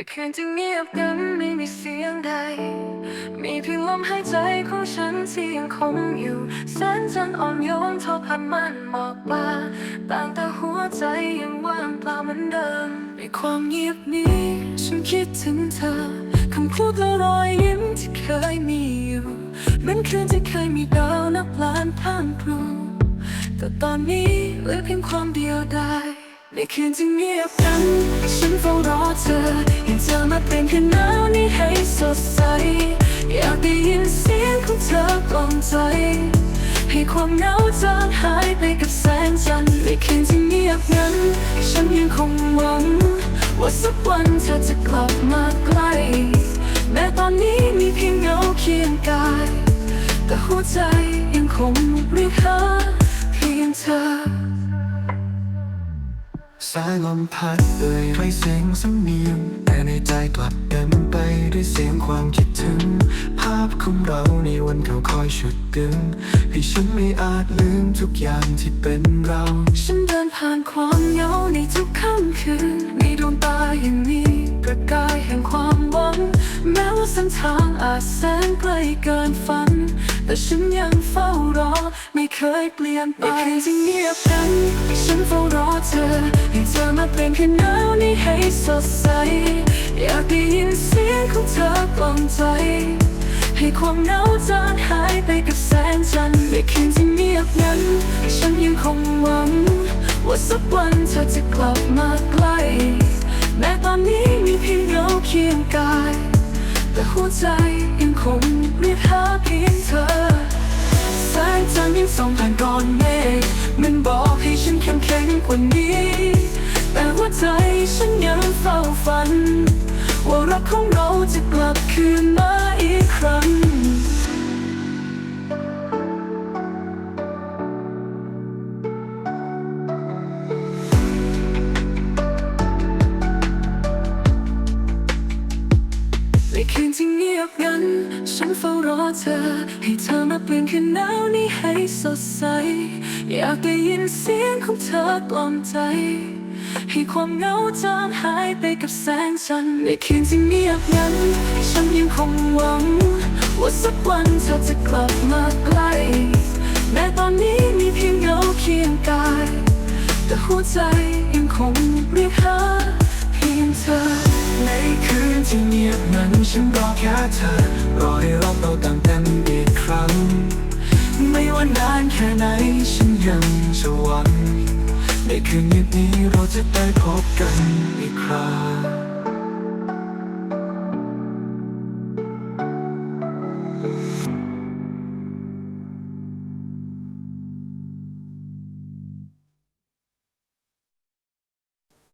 แต่คืนจะเงียบกันไม่มีเสียงใด มีเพียงลมหายใจของฉันที่ยังคงอยู่แสนจันทร์อ่อนโยนทอพันมันหมอกบาต่างแต่หัวใจยังว่างเปล่าเหมือนเดิม ในความเงียบนี้ ฉันคิดถึงเธอคำพูดและรอยยิ้มที่เคยมีอยู่เหมือนคืนที่เคยมีดาวนับล้านพันพลูแต่ตอนนี้เหลือเพียงความเดียวดายในคืนที่เงียบกันฉันเฝ้ารอเธอ เห็นเธอมาเป็นคืนหนาวนี้ให้สดใส อยากได้ยินเสียงของเธอกล่อมใจ ให้ความเหงาจางหายไปกับแสงจันทร์ในคืนที่เงียบงั้น ฉันยังคงหวัง ว่าสักวันเธอจะกลับมาใกล้แม้ตอนนี้มีเพียงเงาเคียงกาย แต่หัวใจยังคงเรียกหาเพียงเธอสายลมพัดเอ่ยไรเสียงสำเนียงแต่ใน ด้วยเสียงความคิดถึง ภาพของเราในวันเก่าคอยฉุดดึง ให้ฉันไม่อาจลืมทุกอย่างที่เป็นเรา ฉันเดินผ่านความเหงาในทุกค่ำคืนในดวงตาอยังมีประกายแห่งความหวัง แม้ว่าเส้นทางอาจแสนไกลเกินฝัน แต่ฉันยังเฝ้ารอ ไม่เคยเปลี่ยนไปในคืนที่เงียบกันฉันเฝ้ารอเธอ ให้เธอมาเป็นคืนหนาวนี้ให้สดใส ของเธอกล่อมใจ ให้ความเหงาจางหายไปกับแสงจันทร์ในคืนที่เงียบนั้น ฉันยังคงหวัง ว่าสักวันเธอจะกลับมาใกล้ แม้ตอนนี้มีเพียงเงาเคียงกาย แต่หัวใจยังคงเรียกหาเพียงเธอแสงจันทร์ยังส่องผ่านก้อนเมฆมันบอกให้ฉันเข้มแข็งกว่านี้ แต่หัวใจฉันยังเฝ้าฝัน ยบงันฉันเฝ้ารอเธอ ให้เธอมาเปลี่ยนคืนหนาวนี้ให้สดใส อยากได้ยินเสียงของเธอกล่อมใจ ให้ความเหงาจางหายไปกับแสงจันทร์ในคืนที่เงียบงันฉันยังคงหวัง ว่าสักวันเธอจะกลับมาใกล้แม้ตอนนี้มีเพียงเงาเคียงกาย แต่หัวใจยังคงเรียกหา ที่เงียบนั้นฉันรอแค่เธอ รอให้เราเราต่างเต็มอีกครั้ง ไม่ว่านานแค่ไหนฉันยังจะหวังในคืนนี้เราจะได้พบกันอีกครั้ง